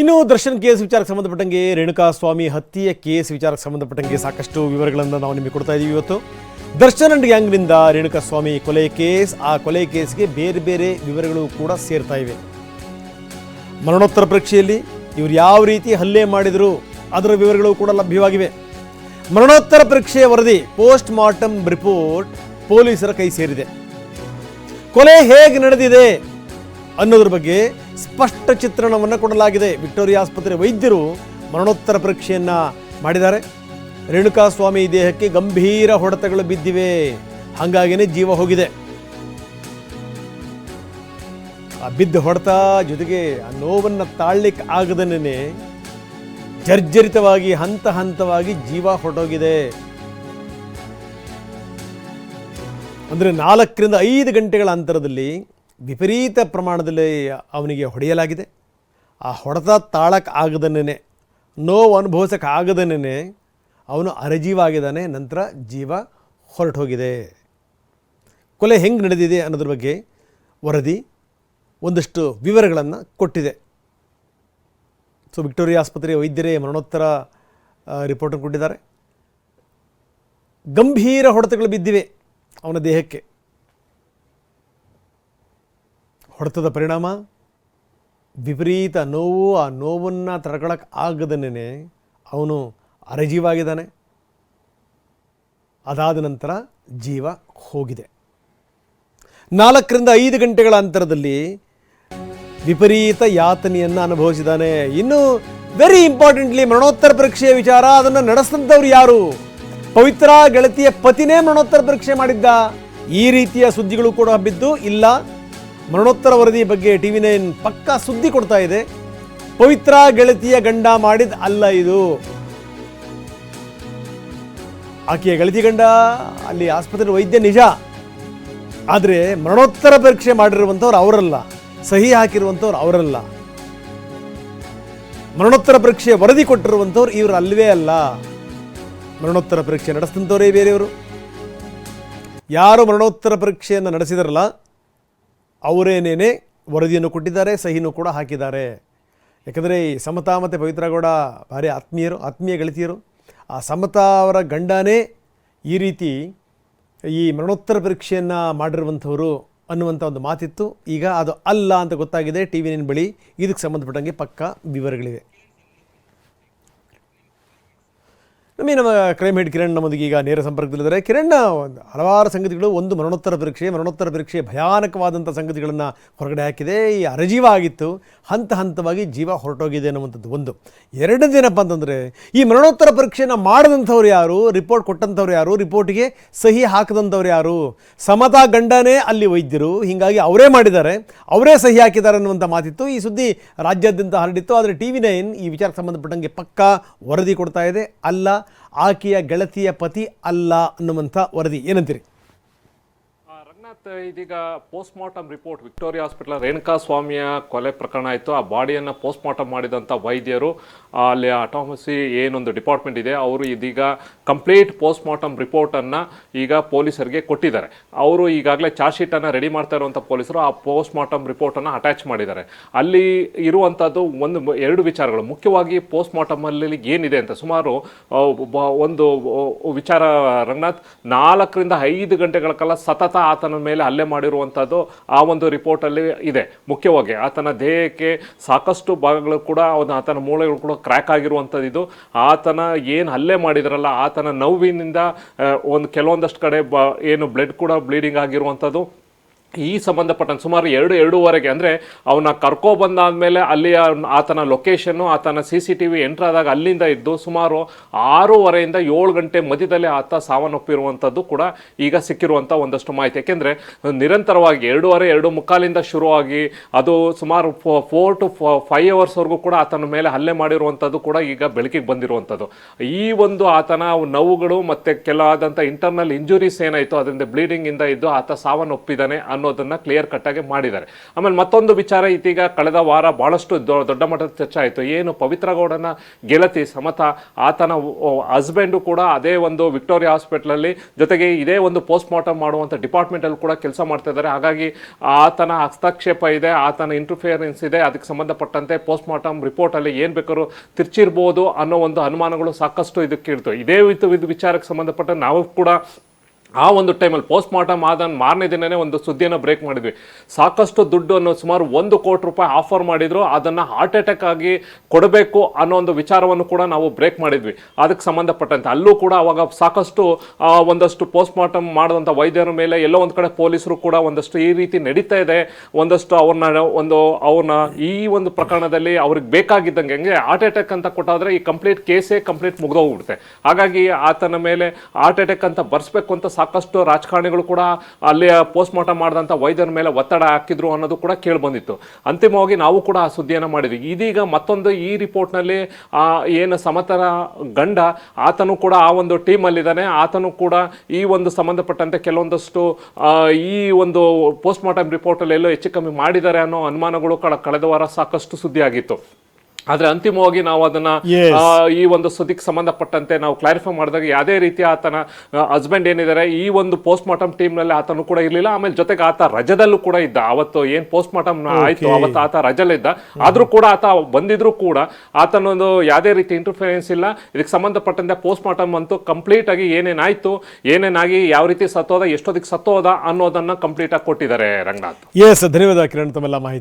ಇನ್ನು ದರ್ಶನ್ ಕೇಸ್ ವಿಚಾರಕ್ಕೆ ಸಂಬಂಧಪಟ್ಟಂಗೆ ರೇಣುಕಾ ಸ್ವಾಮಿ ಹತ್ಯೆಯ ಕೇಸ್ ವಿಚಾರಕ್ಕೆ ಸಂಬಂಧಪಟ್ಟಂಗೆ ಸಾಕಷ್ಟು ವಿವರಗಳನ್ನು ನಾವು ನಿಮಗೆ ಕೊಡ್ತಾ ಇದ್ದೀವಿ ಇವತ್ತು. ದರ್ಶನ್ ಅಂಡ್ ಗ್ಯಾಂಗ್ನಿಂದ ರೇಣುಕಾ ಸ್ವಾಮಿ ಕೊಲೆ ಕೇಸ್, ಆ ಕೊಲೆ ಕೇಸ್ಗೆ ಬೇರೆ ಬೇರೆ ವಿವರಗಳು ಕೂಡ ಸೇರ್ತಾ ಇವೆ. ಮರಣೋತ್ತರ ಪರೀಕ್ಷೆಯಲ್ಲಿ ಇವರು ಯಾವ ರೀತಿ ಹಲ್ಲೆ ಮಾಡಿದರು ಅದರ ವಿವರಗಳು ಕೂಡ ಲಭ್ಯವಾಗಿವೆ. ಮರಣೋತ್ತರ ಪರೀಕ್ಷೆಯ ವರದಿ, ಪೋಸ್ಟ್ ಮಾರ್ಟಮ್ ರಿಪೋರ್ಟ್ ಪೊಲೀಸರ ಕೈ ಸೇರಿದೆ. ಕೊಲೆ ಹೇಗೆ ನಡೆದಿದೆ ಅನ್ನೋದ್ರ ಬಗ್ಗೆ ಸ್ಪಷ್ಟ ಚಿತ್ರಣವನ್ನು ಕೊಡಲಾಗಿದೆ. ವಿಕ್ಟೋರಿಯಾ ಆಸ್ಪತ್ರೆ ವೈದ್ಯರು ಮರಣೋತ್ತರ ಪರೀಕ್ಷೆಯನ್ನ ಮಾಡಿದ್ದಾರೆ. ರೇಣುಕಾ ಸ್ವಾಮಿ ದೇಹಕ್ಕೆ ಗಂಭೀರ ಹೊಡೆತಗಳು ಬಿದ್ದಿವೆ. ಹಾಗಾಗಿನೇ ಜೀವ ಹೋಗಿದೆ. ಆ ಬಿದ್ದ ಹೊಡೆತ ಜೊತೆಗೆ ಆ ನೋವನ್ನು ತಾಳ್ಲಿಕ್ಕೆ ಆಗದನೇ ಜರ್ಜರಿತವಾಗಿ, ಹಂತ ಹಂತವಾಗಿ ಜೀವ ಹೊರಟೋಗಿದೆ ಅಂದರೆ ನಾಲ್ಕರಿಂದ ಐದು ಗಂಟೆಗಳ ಅಂತರದಲ್ಲಿ ವಿಪರೀತ ಪ್ರಮಾಣದಲ್ಲಿ ಅವನಿಗೆ ಹೊಡೆಯಲಾಗಿದೆ. ಆ ಹೊಡೆತ ತಾಳಕ್ಕೆ ಆಗದನೇ ನೋವು ಅನುಭವಿಸಕ್ಕೆ ಆಗದನೇ ಅವನು ಅರಜೀವ ಆಗಿದ್ದಾನೆ ನಂತರ ಜೀವ ಹೊರಟು ಹೋಗಿದೆ ಕೊಲೆ ಹೆಂಗೆ ನಡೆದಿದೆ ಅನ್ನೋದ್ರ ಬಗ್ಗೆ ವರದಿ ಒಂದಷ್ಟು ವಿವರಗಳನ್ನು ಕೊಟ್ಟಿದೆ. ಸೊ, ವಿಕ್ಟೋರಿಯಾ ಆಸ್ಪತ್ರೆಯ ವೈದ್ಯರೇ ಮರಣೋತ್ತರ ರಿಪೋರ್ಟನ್ನು ಕೊಟ್ಟಿದ್ದಾರೆ. ಗಂಭೀರ ಹೊಡೆತಗಳು ಬಿದ್ದಿವೆ ಅವನ ದೇಹಕ್ಕೆ. ಹೊಡೆತದ ಪರಿಣಾಮ? ವಿಪರೀತ ನೋವು, ಆ ನೋವನ್ನು ತಡ್ಕೊಳಕ್ಕೆ ಆಗದನೇ ಅವನು ಅರಜೀವಾಗಿದ್ದಾನೆ. ಅದಾದ ನಂತರ ಜೀವ ಹೋಗಿದೆ. ನಾಲ್ಕರಿಂದ ಐದು ಗಂಟೆಗಳ ಅಂತರದಲ್ಲಿ ವಿಪರೀತ ಯಾತನೆಯನ್ನು ಅನುಭವಿಸಿದ್ದಾನೆ. ಇನ್ನು ವೆರಿ ಇಂಪಾರ್ಟೆಂಟ್ಲಿ ಮರಣೋತ್ತರ ಪರೀಕ್ಷೆಯ ವಿಚಾರ, ಅದನ್ನು ನಡೆಸಿದಂಥವ್ರು ಯಾರು? ಪವಿತ್ರ ಗೆಳತಿಯ ಪತಿನೇ ಮರಣೋತ್ತರ ಪರೀಕ್ಷೆ ಮಾಡಿದ್ದ. ಈ ರೀತಿಯ ಸುದ್ದಿಗಳು ಕೂಡ ಹಬ್ಬಿದ್ದು ಇಲ್ಲ. ಮರಣೋತ್ತರ ವರದಿ ಬಗ್ಗೆ ಟಿ ವಿ ನೈನ್ ಪಕ್ಕಾ ಸುದ್ದಿ ಕೊಡ್ತಾ ಇದೆ. ಪವಿತ್ರ ಗೆಳತಿಯ ಗಂಡ ಮಾಡಿದ ಅಲ್ಲ ಇದು. ಆಕೆಯ ಗೆಳತಿ ಗಂಡ ಅಲ್ಲಿ ಆಸ್ಪತ್ರೆ ವೈದ್ಯ ನಿಜ. ಆದರೆ ಮರಣೋತ್ತರ ಪರೀಕ್ಷೆ ಮಾಡಿರುವಂಥವ್ರು ಅವರಲ್ಲ. ಸಹಿ ಹಾಕಿರುವಂಥವ್ರು ಅವರಲ್ಲ. ಮರಣೋತ್ತರ ಪರೀಕ್ಷೆ ವರದಿ ಕೊಟ್ಟಿರುವಂಥವ್ರು ಇವರು ಅಲ್ವೇ ಅಲ್ಲ. ಮರಣೋತ್ತರ ಪರೀಕ್ಷೆ ನಡೆಸಿದಂಥವರೇ ಬೇರೆಯವರು. ಯಾರು ಮರಣೋತ್ತರ ಪರೀಕ್ಷೆಯನ್ನು ನಡೆಸಿದಾರಲ್ಲ ಅವರೇನೇನೆ ವರದಿಯನ್ನು ಕೊಟ್ಟಿದ್ದಾರೆ, ಸಹಿನೂ ಕೂಡ ಹಾಕಿದ್ದಾರೆ. ಯಾಕಂದರೆ ಈ ಸಮತಾ ಮತ್ತು ಪವಿತ್ರಗೌಡ ಭಾರಿ ಆತ್ಮೀಯರು, ಆತ್ಮೀಯ ಗೆಳತಿಯರು, ಆ ಸಮತಾ ಅವರ ಗಂಡನೇ ಈ ರೀತಿ ಈ ಮರಣೋತ್ತರ ಪರೀಕ್ಷೆಯನ್ನು ಮಾಡಿರುವಂಥವರು ಅನ್ನುವಂಥ ಒಂದು ಮಾತಿತ್ತು. ಈಗ ಅದು ಅಲ್ಲ ಅಂತ ಗೊತ್ತಾಗಿದೆ ಟಿ ವಿನ ಬಳಿ. ಇದಕ್ಕೆ ಸಂಬಂಧಪಟ್ಟಂಗೆ ಪಕ್ಕ ವಿವರಗಳಿವೆ. ನಮಗೆ ನಮ್ಮ ಕ್ರೈಮ್ ಹೆಡ್ ಕಿರಣ್ ನಮ್ಮೊಂದಿಗೆ ಈಗ ನೇರ ಸಂಪರ್ಕದಲ್ಲಿದ್ದಾರೆ. ಕಿರಣ್ ಹಲವಾರು ಸಂಗತಿಗಳು, ಒಂದು ಮರಣೋತ್ತರ ಪರೀಕ್ಷೆ ಮರಣೋತ್ತರ ಪರೀಕ್ಷೆ ಭಯಾನಕವಾದಂಥ ಸಂಗತಿಗಳನ್ನು ಹೊರಗಡೆ ಹಾಕಿದೆ. ಈ ಅರಜೀವ ಆಗಿತ್ತು. ಹಂತ ಹಂತವಾಗಿ ಜೀವ ಹೊರಟೋಗಿದೆ ಅನ್ನುವಂಥದ್ದು ಒಂದು. ಎರಡನೇದೇನಪ್ಪ ಅಂತಂದರೆ, ಈ ಮರಣೋತ್ತರ ಪರೀಕ್ಷೆಯನ್ನು ಮಾಡಿದಂಥವ್ರು ಯಾರು? ರಿಪೋರ್ಟ್ ಕೊಟ್ಟಂಥವ್ರು ಯಾರು? ರಿಪೋರ್ಟಿಗೆ ಸಹಿ ಹಾಕದಂಥವ್ರು ಯಾರು? ಸಮತಾ ಗಂಡನೇ ಅಲ್ಲಿ ವೈದ್ಯರು. ಹೀಗಾಗಿ ಅವರೇ ಮಾಡಿದ್ದಾರೆ. ಅವರೇ ಸಹಿ ಹಾಕಿದ್ದಾರೆ ಅನ್ನುವಂಥ ಮಾತಿತ್ತು. ಈ ಸುದ್ದಿ ರಾಜ್ಯಾದ್ಯಂತ ಹರಡಿತ್ತು. ಆದರೆ ಟಿ ವಿ ನೈನ್ ಈ ವಿಚಾರಕ್ಕೆ ಸಂಬಂಧಪಟ್ಟಂಗೆ ಪಕ್ಕಾ ವರದಿ ಕೊಡ್ತಾ ಇದೆ. ಅಲ್ಲ ಆಕೆಯ ಗೆಳತಿಯ ಪತಿ ಅಲ್ಲ ಅನ್ನುವಂಥ ವರದಿ. ಏನಂತೀರಿ? ರಂಗನಾಥ್ ಇದೀಗ post mortem report Victoria hospital, Renuka ಸ್ವಾಮಿಯ ಕೊಲೆ ಪ್ರಕರಣ ಆಯಿತು. ಆ ಬಾಡಿಯನ್ನು ಪೋಸ್ಟ್ ಮಾರ್ಟಮ್ ಮಾಡಿದಂಥ ವೈದ್ಯರು ಅಲ್ಲಿ ಅಟಾಮಸಿ ಏನೊಂದು ಡಿಪಾರ್ಟ್ಮೆಂಟ್ ಇದೆ, ಅವರು ಇದೀಗ ಕಂಪ್ಲೀಟ್ ಪೋಸ್ಟ್ ಮಾರ್ಟಮ್ ರಿಪೋರ್ಟನ್ನು ಈಗ ಪೊಲೀಸರಿಗೆ ಕೊಟ್ಟಿದ್ದಾರೆ. ಅವರು ಈಗಾಗಲೇ ಚಾರ್ಜ್ ಶೀಟನ್ನು ರೆಡಿ ಮಾಡ್ತಾ ಇರುವಂಥ ಪೊಲೀಸರು ಆ ಪೋಸ್ಟ್ ಮಾರ್ಟಮ್ ರಿಪೋರ್ಟನ್ನು ಅಟ್ಯಾಚ್ ಮಾಡಿದ್ದಾರೆ. ಅಲ್ಲಿ ಇರುವಂಥದ್ದು ಒಂದು ಎರಡು ವಿಚಾರಗಳು. ಮುಖ್ಯವಾಗಿ ಪೋಸ್ಟ್ ಮಾರ್ಟಮಲ್ಲಿ ಏನಿದೆ ಅಂತ, ಸುಮಾರು ಒಂದು ವಿಚಾರ ರಂಗನಾಥ್, ನಾಲ್ಕರಿಂದ ಐದು ಗಂಟೆಗಳ ಕಾಲ ಸತತ ಆತನ ಮೇಲೆ ಹಲ್ಲೆ ಮಾಡಿರುವಂಥದ್ದು ಆ ಒಂದು ರಿಪೋರ್ಟಲ್ಲಿ ಇದೆ. ಮುಖ್ಯವಾಗಿ ಆತನ ದೇಹಕ್ಕೆ ಸಾಕಷ್ಟು ಭಾಗಗಳು ಕೂಡ ಅವನ, ಆತನ ಮೂಳೆಗಳು ಕೂಡ ಕ್ರ್ಯಾಕ್ ಆಗಿರುವಂಥದ್ದು ಇದು. ಆತನ ಏನು ಹಲ್ಲೆ ಮಾಡಿದ್ರಲ್ಲ, ಆತನ ನೋವಿನಿಂದ ಒಂದು, ಕೆಲವೊಂದಷ್ಟು ಕಡೆ ಬ, ಏನು ಬ್ಲಡ್ ಕೂಡ ಬ್ಲೀಡಿಂಗ್ ಆಗಿರುವಂಥದ್ದು ಈ ಸಂಬಂಧಪಟ್ಟ ಸುಮಾರು ಎರಡು, ಎರಡೂವರೆಗೆ ಅಂದರೆ ಅವನ ಕರ್ಕೊ ಬಂದಾದ್ಮೇಲೆ ಅಲ್ಲಿ ಆತನ ಲೊಕೇಶನ್ನು ಆತನ C C T V entry ಆದಾಗ ಅಲ್ಲಿಂದ ಇದ್ದು ಸುಮಾರು ಆರೂವರೆಯಿಂದ ಏಳು ಗಂಟೆ ಮಧ್ಯದಲ್ಲಿ ಆತ ಸಾವನ್ನಪ್ಪಿರುವಂಥದ್ದು ಕೂಡ ಈಗ ಸಿಕ್ಕಿರುವಂಥ ಒಂದಷ್ಟು ಮಾಹಿತಿ. ಯಾಕೆಂದರೆ ನಿರಂತರವಾಗಿ ಎರಡೂವರೆ, ಎರಡು ಮುಕ್ಕಾಲಿಂದ ಶುರುವಾಗಿ ಅದು ಸುಮಾರು ಫೋರ್ ಟು ಫೈವ್ ಅವರ್ಸ್ವರೆಗೂ ಕೂಡ ಆತನ ಮೇಲೆ ಹಲ್ಲೆ ಮಾಡಿರುವಂಥದ್ದು ಕೂಡ ಈಗ ಬೆಳಕಿಗೆ ಬಂದಿರುವಂಥದ್ದು ಈ ಒಂದು ಆತನ ನೋವುಗಳು ಮತ್ತು ಕೆಲವಾದಂಥ ಇಂಟರ್ನಲ್ ಇಂಜುರೀಸ್ ಏನಾಯಿತು ಅದರಿಂದ ಬ್ಲೀಡಿಂಗಿಂದ ಇದ್ದು ಆತ ಸಾವನ್ನಪ್ಪಿದ್ದಾನೆ ಅನ್ನೋದನ್ನ ಕ್ಲಿಯರ್ ಕಟ್ ಆಗಿ ಮಾಡಿದ್ದಾರೆ. ಆಮೇಲೆ ಮತ್ತೊಂದು ವಿಚಾರ ಇದೀಗ ಕಳೆದ ವಾರ ಬಹಳಷ್ಟು ದೊಡ್ಡ ಮಟ್ಟದ ಚರ್ಚೆ ಆಯಿತು. ಏನು ಪವಿತ್ರ ಗೌಡನ ಗೆಳತಿ ಸಮತ, ಆತನ ಹಸ್ಬೆಂಡು ಕೂಡ ಅದೇ ಒಂದು ವಿಕ್ಟೋರಿಯಾ ಹಾಸ್ಪಿಟ್ಲಲ್ಲಿ ಜೊತೆಗೆ ಇದೇ ಒಂದು ಪೋಸ್ಟ್ ಮಾರ್ಟಮ್ ಮಾಡುವಂಥ ಡಿಪಾರ್ಟ್ಮೆಂಟಲ್ಲಿ ಕೂಡ ಕೆಲಸ ಮಾಡ್ತಾ ಇದ್ದಾರೆ. ಹಾಗಾಗಿ ಆತನ ಹಸ್ತಕ್ಷೇಪ ಇದೆ, ಆತನ ಇಂಟರ್ಫಿಯರೆನ್ಸ್ ಇದೆ. ಅದಕ್ಕೆ ಸಂಬಂಧಪಟ್ಟಂತೆ ಪೋಸ್ಟ್ ಮಾರ್ಟಮ್ ರಿಪೋರ್ಟಲ್ಲಿ ಏನು ಬೇಕಾದ್ರೂ ತಿರ್ಚಿರ್ಬೋದು ಅನ್ನೋ ಒಂದು ಅನುಮಾನಗಳು ಸಾಕಷ್ಟು ಇದಕ್ಕೆ ಇರ್ತವೆ. ಇದೇ ವಿಚಾರಕ್ಕೆ ಸಂಬಂಧಪಟ್ಟ ನಾವು ಕೂಡ ಆ ಒಂದು ಟೈಮಲ್ಲಿ ಪೋಸ್ಟ್ ಮಾರ್ಟಮ್ ಆದ ಮಾರನೇ ದಿನವೇ ಒಂದು ಸುದ್ದಿಯನ್ನು ಬ್ರೇಕ್ ಮಾಡಿದ್ವಿ. ಸಾಕಷ್ಟು ದುಡ್ಡು ಅನ್ನೋ ಸುಮಾರು ಒಂದು ಕೋಟಿ ರೂಪಾಯಿ ಆಫರ್ ಮಾಡಿದ್ರು. ಅದನ್ನು ಹಾರ್ಟ್ ಅಟ್ಯಾಕ್ ಆಗಿ ಕೊಡಬೇಕು ಅನ್ನೋ ಒಂದು ವಿಚಾರವನ್ನು ಕೂಡ ನಾವು ಬ್ರೇಕ್ ಮಾಡಿದ್ವಿ. ಅದಕ್ಕೆ ಸಂಬಂಧಪಟ್ಟಂತೆ ಅಲ್ಲೂ ಕೂಡ ಅವಾಗ ಸಾಕಷ್ಟು ಒಂದಷ್ಟು ಪೋಸ್ಟ್ ಮಾರ್ಟಮ್ ಮಾಡಿದಂಥ ವೈದ್ಯರ ಮೇಲೆ ಎಲ್ಲೋ ಒಂದು ಕಡೆ ಪೊಲೀಸರು ಕೂಡ ಒಂದಷ್ಟು ಈ ರೀತಿ ನಡೀತಾ ಇದೆ. ಒಂದಷ್ಟು ಅವ್ರನ್ನ, ಒಂದು ಅವ್ರನ್ನ ಈ ಒಂದು ಪ್ರಕರಣದಲ್ಲಿ ಅವ್ರಿಗೆ ಬೇಕಾಗಿದ್ದಂಗೆ ಹೆಂಗೆ ಹಾರ್ಟ್ ಅಟ್ಯಾಕ್ ಅಂತ ಕೊಟ್ಟಾದರೆ ಈ ಕಂಪ್ಲೀಟ್ ಕೇಸೇ ಕಂಪ್ಲೀಟ್ ಮುಗ್ದೋಗ್ಬಿಡುತ್ತೆ. ಹಾಗಾಗಿ ಆತನ ಮೇಲೆ ಹಾರ್ಟ್ ಅಟ್ಯಾಕ್ ಅಂತ ಬರ್ಸ್ಬೇಕು ಅಂತ ಸಾಕಷ್ಟು ರಾಜಕಾರಣಿಗಳು ಕೂಡ ಅಲ್ಲಿ ಪೋಸ್ಟ್ ಮಾರ್ಟಮ್ ಮಾಡಿದಂಥ ವೈದ್ಯರ ಮೇಲೆ ಒತ್ತಡ ಹಾಕಿದ್ರು ಅನ್ನೋದು ಕೂಡ ಕೇಳಿಬಂದಿತ್ತು ಅಂತಿಮವಾಗಿ ನಾವು ಕೂಡ ಆ ಸುದ್ದಿಯನ್ನು ಮಾಡಿದ್ವಿ. ಇದೀಗ ಮತ್ತೊಂದು ಈ ರಿಪೋರ್ಟ್ನಲ್ಲಿ ಏನು ಸಮತರ ಗಂಡ, ಆತನು ಕೂಡ ಆ ಒಂದು ಟೀಮಲ್ಲಿದ್ದಾನೆ ಆತನು ಕೂಡ ಈ ಒಂದು ಸಂಬಂಧಪಟ್ಟಂತೆ ಕೆಲವೊಂದಷ್ಟು ಈ ಒಂದು ಪೋಸ್ಟ್ ಮಾರ್ಟಮ್ ರಿಪೋರ್ಟಲ್ಲಿ ಎಲ್ಲೋ ಹೆಚ್ಚು ಕಮ್ಮಿ ಮಾಡಿದ್ದಾರೆ ಅನ್ನೋ ಅನುಮಾನಗಳು ಕಳ- ಕಳೆದ ವಾರ ಸಾಕಷ್ಟು ಸುದ್ದಿ ಆಗಿತ್ತು ಆದ್ರೆ ಅಂತಿಮವಾಗಿ ನಾವು ಅದನ್ನ. ಈ ಒಂದು ಸುದ್ದಿಗೆ ಸಂಬಂಧಪಟ್ಟಂತೆ ನಾವು ಕ್ಲಾರಿಫೈ ಮಾಡಿದಾಗ ಯಾವುದೇ ರೀತಿ ಆತನ ಹಸ್ಬೆಂಡ್ ಏನಿದ್ದಾರೆ ಈ ಒಂದು ಪೋಸ್ಟ್ ಮಾರ್ಟಮ್ ಟೀಮ್ನಲ್ಲಿ ಆತನು ಕೂಡ ಇರಲಿಲ್ಲ. ಆಮೇಲೆ ಜೊತೆಗೆ ಆತ ರಜದಲ್ಲೂ ಕೂಡ ಇದ್ದ. ಅವತ್ತು ಏನ್ ಪೋಸ್ಟ್ ಮಾರ್ಟಮ್ ಆಯ್ತು ಅವತ್ತು ಆತ ರಜಲ್ಲಿದ್ದ ಆದ್ರೂ ಕೂಡ ಆತ ಬಂದಿದ್ರು ಕೂಡ ಆತನೊಂದು ಯಾವುದೇ ರೀತಿ ಇಂಟರ್ಫಿಯರೆನ್ಸ್ ಇಲ್ಲ. ಇದಕ್ಕೆ ಸಂಬಂಧಪಟ್ಟಂತೆ ಪೋಸ್ಟ್ ಮಾರ್ಟಮ್ ಅಂತೂ ಕಂಪ್ಲೀಟ್ ಆಗಿ ಏನೇನಾಯ್ತು ಏನೇನಾಗಿ ಯಾವ ರೀತಿ ಸತ್ತೋದ ಎಷ್ಟೊತ್ತಿಗೆ ಸತ್ತೋದ ಅನ್ನೋದನ್ನ ಕಂಪ್ಲೀಟ್ ಆಗಿ ಕೊಟ್ಟಿದ್ದಾರೆ ರಂಗನಾಥ್. ಎಸ್ ಧನ್ಯವಾದ ಕಿರಣ್ ತಮ್ಮೆಲ್ಲ ಮಾಹಿತಿ.